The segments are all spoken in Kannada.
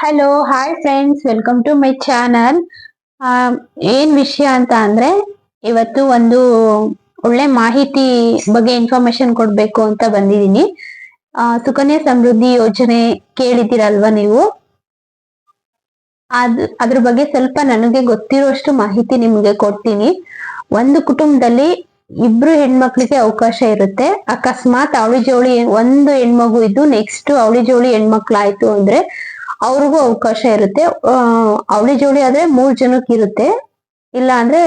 Hello hi friends welcome to my channel ಏನ್ ವಿಷಯ ಅಂತ ಅಂದ್ರೆ, ಇವತ್ತು ಒಂದು ಒಳ್ಳೆ ಮಾಹಿತಿ ಬಗ್ಗೆ ಇನ್ಫಾರ್ಮೇಶನ್ ಕೊಡ್ಬೇಕು ಅಂತ ಬಂದಿದ್ದೀನಿ. ಸುಕನ್ಯಾ ಸಮೃದ್ಧಿ ಯೋಜನೆ ಕೇಳಿದ್ದೀರಲ್ವಾ ನೀವು? ಅದ್, ಅದ್ರ ಬಗ್ಗೆ ಸ್ವಲ್ಪ ನನಗೆ ಗೊತ್ತಿರುವಷ್ಟು ಮಾಹಿತಿ ನಿಮ್ಗೆ ಕೊಡ್ತೀನಿ. ಒಂದು ಕುಟುಂಬದಲ್ಲಿ ಇಬ್ರು ಹೆಣ್ಮಕ್ಳಿಗೆ ಅವಕಾಶ ಇರುತ್ತೆ. ಅಕಸ್ಮಾತ್ ಅವಳಿ ಜೋಳಿ ಒಂದು ಹೆಣ್ಮಗು ಇದ್ದು ನೆಕ್ಸ್ಟ್ ಅವಳಿ ಜೋಳಿ ಹೆಣ್ಮಕ್ಳಾಯ್ತು ಅಂದ್ರೆ ಅವ್ರಿಗೂ ಅವಕಾಶ ಇರುತ್ತೆ. ಅವಳಿ ಜೋಡಿ ಆದ್ರೆ ಮೂರ್ ಜನಕ್ಕೆ ಇರುತ್ತೆ. ಇಲ್ಲ ಅಂದ್ರೆ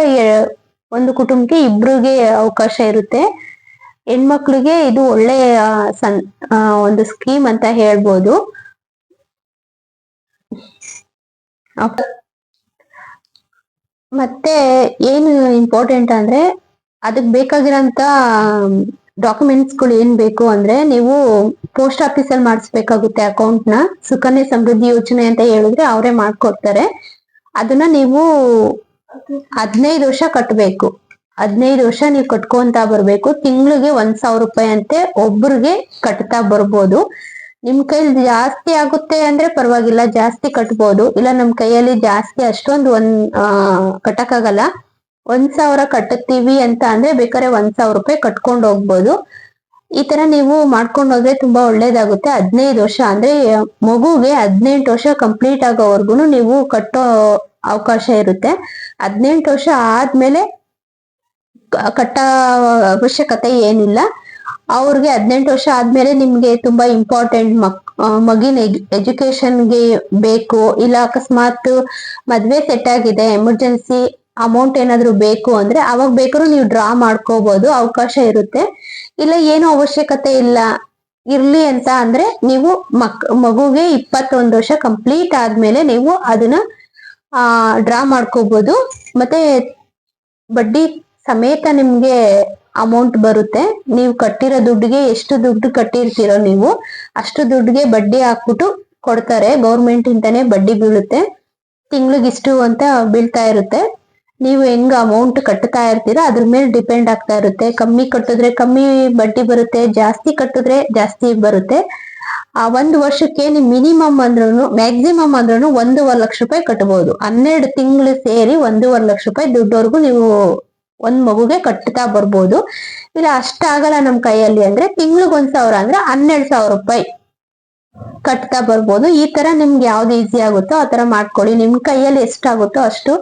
ಒಂದು ಕುಟುಂಬಕ್ಕೆ ಇಬ್ರಿಗೆ ಅವಕಾಶ ಇರುತ್ತೆ. ಹೆಣ್ಮಕ್ಳಿಗೆ ಇದು ಒಳ್ಳೆ ಸನ್ ಒಂದು ಸ್ಕೀಮ್ ಅಂತ ಹೇಳ್ಬೋದು. ಮತ್ತೆ ಏನು ಇಂಪಾರ್ಟೆಂಟ್ ಅಂದ್ರೆ ಅದಕ್ ಬೇಕಾಗಿರೋಂತ ಡಾಕ್ಯುಮೆಂಟ್ಸ್ಗಳು ಏನ್ ಬೇಕು ಅಂದ್ರೆ ನೀವು ಪೋಸ್ಟ್ ಆಫೀಸ್ ಅಲ್ಲಿ ಮಾಡಿಸ್ಬೇಕಾಗುತ್ತೆ ಅಕೌಂಟ್ನ ಸುಕನ್ಯಾ ಸಮೃದ್ಧಿ ಯೋಜನೆ ಅಂತ ಹೇಳಿದ್ರೆ ಅವರೇ ಮಾಡ್ಕೊಡ್ತಾರೆ. ಅದನ್ನ ನೀವು ಹದಿನೈದು ವರ್ಷ ಕಟ್ಟಬೇಕು ಹದಿನೈದು ವರ್ಷ ನೀವು ಕಟ್ಕೊಂತ ಬರ್ಬೇಕು. ತಿಂಗಳಿಗೆ ಒಂದ್ ಸಾವಿರ ರೂಪಾಯಿ ಅಂತೆ ಒಬ್ರಿಗೆ ಕಟ್ತಾ ಬರ್ಬೋದು. ನಿಮ್ ಕೈಲಿ ಜಾಸ್ತಿ ಆಗುತ್ತೆ ಅಂದ್ರೆ ಪರವಾಗಿಲ್ಲ, ಜಾಸ್ತಿ ಕಟ್ಬೋದು. ಇಲ್ಲ, ನಮ್ ಕೈಯಲ್ಲಿ ಜಾಸ್ತಿ ಅಷ್ಟೊಂದು ಒಂದ್, ಆ, ಕಟ್ಟಕ್ಕಾಗಲ್ಲ. ಒಂದ್ ಸಾವಿರ ಕಟ್ಟುತ್ತೀವಿ ಅಂತ ಅಂದ್ರೆ ಬೇಕಾದ್ರೆ ಒಂದ್ ಸಾವಿರ ರೂಪಾಯಿ ಕಟ್ಕೊಂಡು ಹೋಗ್ಬೋದು. ಈ ತರ ನೀವು ಮಾಡ್ಕೊಂಡು ಹೋದ್ರೆ ತುಂಬಾ ಒಳ್ಳೇದಾಗುತ್ತೆ. ಹದಿನೈದು ವರ್ಷ ಅಂದ್ರೆ ಮಗುಗೆ ಹದಿನೆಂಟು ವರ್ಷ ಕಂಪ್ಲೀಟ್ ಆಗೋವರೆಗೂ ನೀವು ಕಟ್ಟೋ ಅವಕಾಶ ಇರುತ್ತೆ. ಹದಿನೆಂಟು ವರ್ಷ ಆದ್ಮೇಲೆ ಕಟ್ಟ ಅವಶ್ಯಕತೆ ಏನಿಲ್ಲ. ಅವ್ರಿಗೆ ಹದಿನೆಂಟು ವರ್ಷ ಆದ್ಮೇಲೆ ನಿಮ್ಗೆ ತುಂಬಾ ಇಂಪಾರ್ಟೆಂಟ್ ಮಕ್ ಮಗಿನ ಎಜುಕೇಶನ್ಗೆ ಬೇಕು. ಇಲ್ಲ ಅಕಸ್ಮಾತ್ ಮದ್ವೆ ಸೆಟ್ ಆಗಿದೆ ಎಮರ್ಜೆನ್ಸಿ ಅಮೌಂಟ್ ಏನಾದ್ರು ಬೇಕು ಅಂದ್ರೆ ಅವಾಗ ಬೇಕಾದ್ರೂ ನೀವು ಡ್ರಾ ಮಾಡ್ಕೋಬಹುದು ಅವಕಾಶ ಇರುತ್ತೆ. ಇಲ್ಲ ಏನು ಅವಶ್ಯಕತೆ ಇಲ್ಲ, ಇರ್ಲಿ ಅಂತ ಅಂದ್ರೆ ನೀವು ಮಕ್, ಮಗುಗೆ ಇಪ್ಪತ್ತೊಂದು ವರ್ಷ ಕಂಪ್ಲೀಟ್ ಆದ್ಮೇಲೆ ನೀವು ಅದನ್ನ, ಆ ಡ್ರಾ ಮಾಡ್ಕೋಬಹುದು ಮತ್ತೆ ಬಡ್ಡಿ ಸಮೇತ ನಿಮ್ಗೆ ಅಮೌಂಟ್ ಬರುತ್ತೆ. ನೀವು ಕಟ್ಟಿರೋ ದುಡ್ಡಿಗೆ ಎಷ್ಟು ದುಡ್ಡು ಕಟ್ಟಿರ್ತೀರೋ ನೀವು, ಅಷ್ಟು ದುಡ್ಡಿಗೆ ಬಡ್ಡಿ ಹಾಕ್ಬಿಟ್ಟು ಕೊಡ್ತಾರೆ. ಗೌರ್ಮೆಂಟ್ ಇಂದಾನೆ ಬಡ್ಡಿ ಬೀಳುತ್ತೆ. ತಿಂಗ್ಳಿಗೆ ಇಷ್ಟು ಅಂತ ಬೀಳ್ತಾ ಇರುತ್ತೆ. ನೀವು ಹೆಂಗ್ ಅಮೌಂಟ್ ಕಟ್ತಾ ಇರ್ತೀರಾ, ಅದ್ರ ಮೇಲೆ ಡಿಪೆಂಡ್ ಆಗ್ತಾ ಇರುತ್ತೆ. ಕಮ್ಮಿ ಕಟ್ಟಿದ್ರೆ ಕಮ್ಮಿ ಬಡ್ಡಿ ಬರುತ್ತೆ, ಜಾಸ್ತಿ ಕಟ್ಟಿದ್ರೆ ಜಾಸ್ತಿ ಬರುತ್ತೆ. ಆ ಒಂದು ವರ್ಷಕ್ಕೆ ನೀವು ಮಿನಿಮಮ್ ಅಂದ್ರೂ ಮ್ಯಾಕ್ಸಿಮಮ್ ಅಂದ್ರೂ ಒಂದೂವರೆ ಲಕ್ಷ ರೂಪಾಯಿ ಕಟ್ಟಬಹುದು ಹನ್ನೆರಡು ತಿಂಗಳು ಸೇರಿ ಒಂದೂವರೆ ಲಕ್ಷ ರೂಪಾಯಿ ದುಡ್ಡವರೆಗೂ ನೀವು ಒಂದ್ ಮಗುಗೆ ಕಟ್ತಾ ಬರ್ಬೋದು. ಇಲ್ಲ ಅಷ್ಟಾಗಲ್ಲ ನಮ್ ಕೈಯಲ್ಲಿ ಅಂದ್ರೆ ತಿಂಗ್ಳಿಗೆ ಒಂದ್ ಸಾವಿರ ಅಂದ್ರೆ ಹನ್ನೆರಡು ಸಾವಿರ ರೂಪಾಯಿ ಕಟ್ತಾ ಬರ್ಬೋದು. ಈ ತರ ನಿಮ್ಗೆ ಯಾವ್ದು ಈಸಿ ಆಗುತ್ತೋ ಆ ತರ ಮಾಡ್ಕೊಳ್ಳಿ. ನಿಮ್ ಕೈಯಲ್ಲಿ ಎಷ್ಟಾಗುತ್ತೋ ಅಷ್ಟು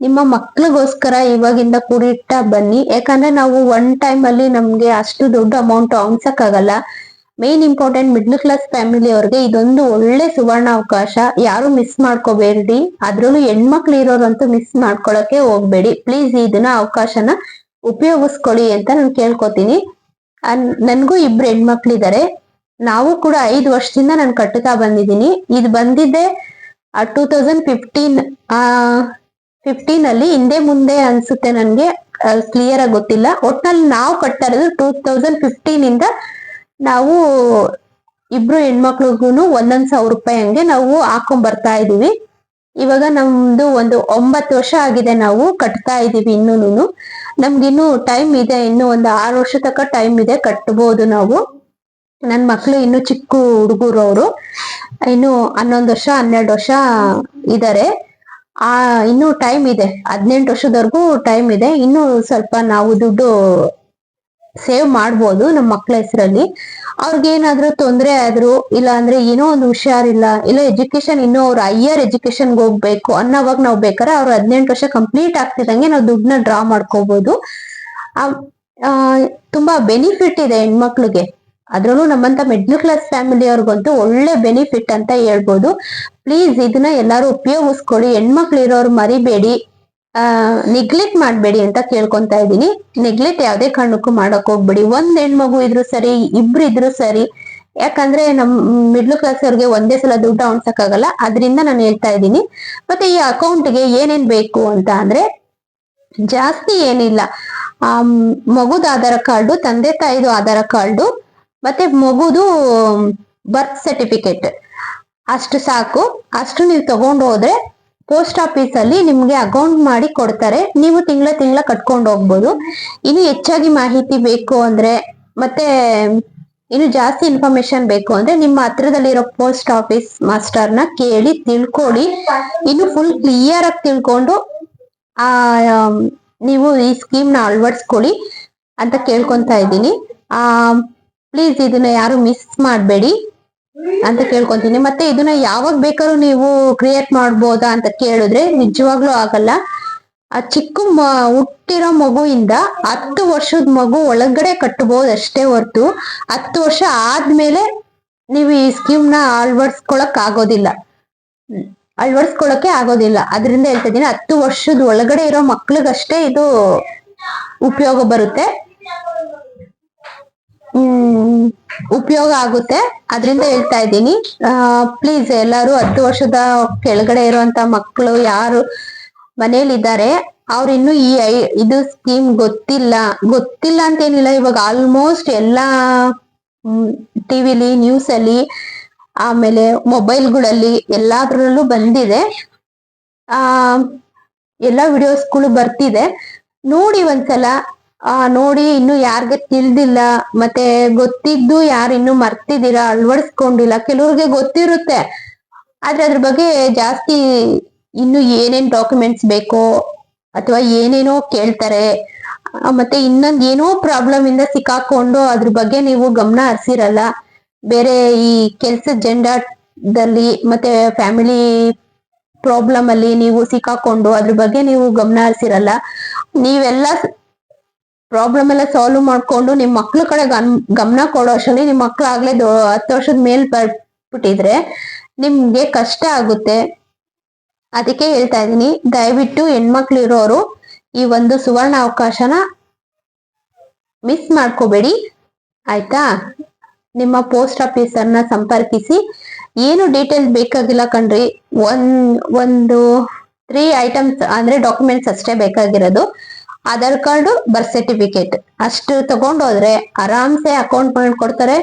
ನಿಮ್ಮ ಮಕ್ಳಿಗೋಸ್ಕರ ಇವಾಗಿಂದ ಕೂಡಿಟ್ಟ ಬನ್ನಿ. ಯಾಕಂದ್ರೆ ನಾವು ಒನ್ ಟೈಮ್ ಅಲ್ಲಿ ನಮ್ಗೆ ಅಷ್ಟು ದೊಡ್ಡ ಅಮೌಂಟ್ ಆಗಲ್ಲ main important middle class family ಅವ್ರಿಗೆ ಇದೊಂದು ಒಳ್ಳೆ ಸುವರ್ಣ ಅವಕಾಶ ಯಾರು ಮಿಸ್ ಮಾಡ್ಕೋಬೇಡಿ ಅದ್ರಲ್ಲೂ ಹೆಣ್ಮಕ್ಳು ಇರೋರಂತೂ ಮಿಸ್ ಮಾಡ್ಕೊಳಕ್ಕೆ ಹೋಗ್ಬೇಡಿ. ಪ್ಲೀಸ್ ಇದನ್ನ ಅವಕಾಶನ ಉಪಯೋಗಿಸ್ಕೊಳ್ಳಿ ಅಂತ ನಾನು ಕೇಳ್ಕೊತೀನಿ. ನನಗೂ ನನ್ಗೂ ಇಬ್ರು ಹೆಣ್ಮಕ್ಳಿದ್ದಾರೆ ನಾವು ಕೂಡ ಐದು ವರ್ಷದಿಂದ ನಾನು ಕಟ್ಟುತ್ತಾ ಬಂದಿದ್ದೀನಿ. ಇದು ಬಂದಿದ್ದೆ ಟೂ ತೌಸಂಡ್ ಫಿಫ್ಟೀನ್ ಆ ಫಿಫ್ಟೀನ್ ಅಲ್ಲಿ ಹಿಂದೆ ಮುಂದೆ ಅನ್ಸುತ್ತೆ ನನ್ಗೆ ಕ್ಲಿಯರ್ ಆಗಿ ಗೊತ್ತಿಲ್ಲ. ಒಟ್ನಲ್ಲಿ ನಾವು ಕಟ್ತಾ ಇರೋದು ಟೂ ತೌಸಂಡ್ ಫಿಫ್ಟೀನ್ ಇಂದ ನಾವು ಇಬ್ರು ಹೆಣ್ಮಕ್ಳಿಗೂ ಒಂದೊಂದ್ ಸಾವಿರ ರೂಪಾಯಿ ಹಂಗೆ ನಾವು ಹಾಕೊಂಡ್ ಬರ್ತಾ ಇದೀವಿ. ಇವಾಗ ನಮ್ದು ಒಂದು ಒಂಬತ್ತು ವರ್ಷ ಆಗಿದೆ ನಾವು ಕಟ್ತಾ ಇದೀವಿ ಇನ್ನೂನು ನಮ್ಗಿನ್ನು ಟೈಮ್ ಇದೆ, ಇನ್ನು ಒಂದು ಆರು ವರ್ಷ ತನಕ ಟೈಮ್ ಇದೆ ಕಟ್ಬೋದು ನಾವು. ನನ್ ಮಕ್ಳು ಇನ್ನು ಚಿಕ್ಕ ಹುಡುಗರು ಅವರು. ಇನ್ನು ಹನ್ನೊಂದು ವರ್ಷ, ಹನ್ನೆರಡು ವರ್ಷ ಇದಾರೆ. ಆ, ಇನ್ನು ಟೈಮ್ ಇದೆ. ಹದಿನೆಂಟು ವರ್ಷದವರೆಗೂ ಟೈಮ್ ಇದೆ. ಇನ್ನು ಸ್ವಲ್ಪ ನಾವು ದುಡ್ಡು ಸೇವ್ ಮಾಡ್ಬೋದು ನಮ್ಮ ಮಕ್ಕಳ ಹೆಸರಲ್ಲಿ. ಅವ್ರಿಗೇನಾದ್ರೂ ತೊಂದ್ರೆ ಆದ್ರು, ಇಲ್ಲ ಅಂದ್ರೆ ಏನೋ ಒಂದು ಹುಷಾರಿಲ್ಲ, ಇಲ್ಲ ಎಜುಕೇಶನ್ ಇನ್ನೂ ಅವ್ರ ಹೈಯರ್ ಎಜುಕೇಶನ್ಗೆ ಹೋಗ್ಬೇಕು ಅನ್ನೋವಾಗ ನಾವು ಬೇಕಾದ್ರೆ ಅವ್ರು ಹದಿನೆಂಟು ವರ್ಷ ಕಂಪ್ಲೀಟ್ ಆಗ್ತಿದಂಗೆ ನಾವು ದುಡ್ಡನ್ನ ಡ್ರಾ ಮಾಡ್ಕೋಬಹುದು ತುಂಬಾ ಬೆನಿಫಿಟ್ ಇದೆ ಹೆಣ್ಮಕ್ಳಿಗೆ. ಅದ್ರಲ್ಲೂ ನಮ್ಮಂತ ಮಿಡ್ಲ್ ಕ್ಲಾಸ್ ಫ್ಯಾಮಿಲಿ ಅವ್ರಿಗಂತೂ ಒಳ್ಳೆ ಬೆನಿಫಿಟ್ ಅಂತ ಹೇಳ್ಬೋದು. ಪ್ಲೀಸ್ ಇದನ್ನ ಎಲ್ಲರೂ ಉಪಯೋಗಿಸ್ಕೊಳ್ಳಿ. ಹೆಣ್ಮಕ್ಳು ಇರೋರು ಮರಿಬೇಡಿ. ಆ ನೆಗ್ಲೆಕ್ಟ್ ಮಾಡಬೇಡಿ ಅಂತ ಕೇಳ್ಕೊಂತಾ ಇದ್ದೀನಿ. ನೆಗ್ಲೆಕ್ಟ್ ಯಾವ್ದೇ ಕಾರಣಕ್ಕೂ ಮಾಡಕ್ ಹೋಗ್ಬೇಡಿ. ಒಂದ್ ಹೆಣ್ಮಗು ಇದ್ರು ಸರಿ, ಇಬ್ರು ಇದ್ರು ಸರಿ. ಯಾಕಂದ್ರೆ ನಮ್ ಮಿಡ್ಲ್ ಕ್ಲಾಸ್ ಅವ್ರಿಗೆ ಒಂದೇ ಸಲ ದುಡ್ಡು ಅವಣ್ಸಕ್ಕಾಗಲ್ಲ ಅದರಿಂದ ನಾನು ಹೇಳ್ತಾ ಇದ್ದೀನಿ. ಮತ್ತೆ ಈ ಅಕೌಂಟ್ಗೆ ಏನೇನ್ ಬೇಕು ಅಂತ ಅಂದ್ರೆ, ಜಾಸ್ತಿ ಏನಿಲ್ಲ. ಆ, ಮಗುದ ಆಧಾರ ಕಾರ್ಡು, ತಂದೆ ತಾಯಿದು ಆಧಾರ ಕಾರ್ಡು, ಮತ್ತೆ ಮಗುದು ಬರ್ತ್ ಸರ್ಟಿಫಿಕೇಟ್ ಅಷ್ಟು ಸಾಕು. ಅಷ್ಟು ನೀವು ತಗೊಂಡು ಹೋದ್ರೆ ಪೋಸ್ಟ್ ಆಫೀಸ್ ಅಲ್ಲಿ ನಿಮ್ಗೆ ಅಕೌಂಟ್ ಮಾಡಿ ಕೊಡ್ತಾರೆ. ನೀವು ತಿಂಗಳ ತಿಂಗಳ ಕಟ್ಕೊಂಡು ಹೋಗ್ಬೋದು. ಇನ್ನು ಹೆಚ್ಚಾಗಿ ಮಾಹಿತಿ ಬೇಕು ಅಂದ್ರೆ ಮತ್ತೆ ಇನ್ನು ಜಾಸ್ತಿ ಇನ್ಫಾರ್ಮೇಶನ್ ಬೇಕು ಅಂದ್ರೆ ನಿಮ್ಮ ಹತ್ರದಲ್ಲಿರೋ ಪೋಸ್ಟ್ ಆಫೀಸ್ ಮಾಸ್ಟರ್ನ ಕೇಳಿ ತಿಳ್ಕೊಳ್ಳಿ. ಇನ್ನು ಫುಲ್ ಕ್ಲಿಯರ್ ಆಗಿ ತಿಳ್ಕೊಂಡು, ಆ ನೀವು ಈ ಸ್ಕೀಮ್ನ ಅಳವಡಿಸ್ಕೊಳ್ಳಿ ಅಂತ ಕೇಳ್ಕೊಂತಾ ಇದ್ದೀನಿ. ಪ್ಲೀಸ್ ಇದನ್ನ ಯಾರು ಮಿಸ್ ಮಾಡಬೇಡಿ. ಅಂತ ಕೇಳ್ಕೊಂತೀನಿ. ಮತ್ತೆ ಇದನ್ನ ಯಾವಾಗ ಬೇಕಾದ್ರೂ ನೀವು ಕ್ರಿಯೇಟ್ ಮಾಡ್ಬೋದಾ ಅಂತ ಕೇಳಿದ್ರೆ ನಿಜವಾಗ್ಲೂ ಆಗಲ್ಲ. ಆ ಚಿಕ್ಕ ಹುಟ್ಟಿರೋ ಮಗುವಿಂದ ಹತ್ತು ವರ್ಷದ ಮಗು ಒಳಗಡೆ ಕಟ್ಟಬಹುದು ಅಷ್ಟೇ ಹೊರತು. ಹತ್ತು ವರ್ಷ ಆದ್ಮೇಲೆ ನೀವು ಈ ಸ್ಕೀಮ್ನ ಅಳವಡಿಸ್ಕೊಳಕ್ ಆಗೋದಿಲ್ಲ. ಅಳವಡಿಸ್ಕೊಳಕ್ಕೆ ಆಗೋದಿಲ್ಲ. ಅದರಿಂದ ಹೇಳ್ತಾ ಇದೀನಿ ಹತ್ತು ವರ್ಷದ ಒಳಗಡೆ ಇರೋ ಮಕ್ಳಿಗಷ್ಟೇ ಇದು ಉಪಯೋಗ ಬರುತ್ತೆ. ಹ್ಮ್. ಉಪಯೋಗ ಆಗುತ್ತೆ. ಅದರಿಂದ ಹೇಳ್ತಾ ಇದ್ದೀನಿ. ಪ್ಲೀಸ್ ಎಲ್ಲರೂ ಹತ್ತು ವರ್ಷದ ಕೆಳಗಡೆ ಇರುವಂತ ಮಕ್ಕಳು ಯಾರು ಮನೇಲಿದ್ದಾರೆ, ಅವ್ರು ಇನ್ನು ಈ ಇದು ಸ್ಕೀಮ್ ಗೊತ್ತಿಲ್ಲ. ಗೊತ್ತಿಲ್ಲ ಅಂತ ಏನಿಲ್ಲ ಇವಾಗ ಆಲ್ಮೋಸ್ಟ್ ಎಲ್ಲಾ ಟಿವಿಲಿ ನ್ಯೂಸ್ ಅಲ್ಲಿ ಆಮೇಲೆ ಮೊಬೈಲ್ಗಳಲ್ಲಿ ಎಲ್ಲಾದ್ರಲ್ಲೂ ಬಂದಿದೆ. ಆ, ಎಲ್ಲಾ ವಿಡಿಯೋಸ್ಗಳು ಬರ್ತಿದೆ. ನೋಡಿ ಒಂದ್ಸಲ ಆ, ನೋಡಿ, ಇನ್ನು ಯಾರ್ಗೆ ತಿಳಿದಿಲ್ಲ. ಮತ್ತೆ ಗೊತ್ತಿದ್ದು ಯಾರು ಇನ್ನು ಮರ್ತಿದ್ದೀರಾ? ಅಳವಡಿಸ್ಕೊಂಡಿಲ್ಲ. ಕೆಲವ್ರಿಗೆ ಗೊತ್ತಿರುತ್ತೆ. ಆದ್ರೆ ಅದ್ರ ಬಗ್ಗೆ ಜಾಸ್ತಿ ಇನ್ನು ಏನೇನ್ ಡಾಕ್ಯುಮೆಂಟ್ಸ್ ಬೇಕೋ ಅಥವಾ ಏನೇನೋ ಕೇಳ್ತಾರೆ. ಮತ್ತೆ ಇನ್ನೊಂದ್ ಏನೋ ಪ್ರಾಬ್ಲಮ್ ಇಂದ ಸಿಕ್ಕಾಕೊಂಡು ಅದ್ರ ಬಗ್ಗೆ ನೀವು ಗಮನ ಹರಿಸಿರಲ್ಲ. ಬೇರೆ ಈ ಕೆಲ್ಸದ ಜೆಂಡಾದಲ್ಲಿ ಮತ್ತೆ ಫ್ಯಾಮಿಲಿ ಪ್ರಾಬ್ಲಮ್ ಅಲ್ಲಿ ನೀವು ಸಿಕ್ಕಾಕೊಂಡು ಅದ್ರ ಬಗ್ಗೆ ನೀವು ಗಮನ ಹರಿಸಿರಲ್ಲ. ನೀವೆಲ್ಲ ಪ್ರಾಬ್ಲಮ್ ಎಲ್ಲ ಸಾಲ್ವ್ ಮಾಡ್ಕೊಂಡು ನಿಮ್ ಮಕ್ಳ ಕಡೆ ಗಮ್- ಗಮನ ಕೊಡೋ ಅಷ್ಟರಲ್ಲಿ ನಿಮ್ ಮಕ್ಳು ಆಗ್ಲೇ ದೊ- ಹತ್ತು ವರ್ಷದ ಮೇಲ್ ಬರ್ಬಿಟ್ಟಿದ್ರೆ ನಿಮ್ಗೆ ಕಷ್ಟ ಆಗುತ್ತೆ. ಅದಕ್ಕೆ ಹೇಳ್ತಾ ಇದೀನಿ ದಯವಿಟ್ಟು ಹೆಣ್ಮಕ್ಳು ಇರೋರು ಈ ಒಂದು ಸುವರ್ಣ ಅವಕಾಶನ ಮಿಸ್ ಮಾಡ್ಕೋಬೇಡಿ. ಆಯ್ತಾ? ನಿಮ್ಮ ಪೋಸ್ಟ್ ಆಫೀಸರ್ನ ಸಂಪರ್ಕಿಸಿ. ಏನು ಡೀಟೇಲ್ಸ್ ಬೇಕಾಗಿಲ್ಲ ಕಣ್ರಿ. ಒಂದ್, ಒಂದು ತ್ರೀ ಐಟಮ್ಸ್ ಅಂದ್ರೆ ಡಾಕ್ಯುಮೆಂಟ್ಸ್ ಅಷ್ಟೇ ಬೇಕಾಗಿರೋದು. ಆಧಾರ್ ಕಾರ್ಡು ಬರ್ತ್ ಸರ್ಟಿಫಿಕೇಟ್ ಅಷ್ಟು ತಗೊಂಡೋದ್ರೆ ಆರಾಮ್ಸೆ ಅಕೌಂಟ್ ಮಾಡ್ಕೊಡ್ತಾರೆ.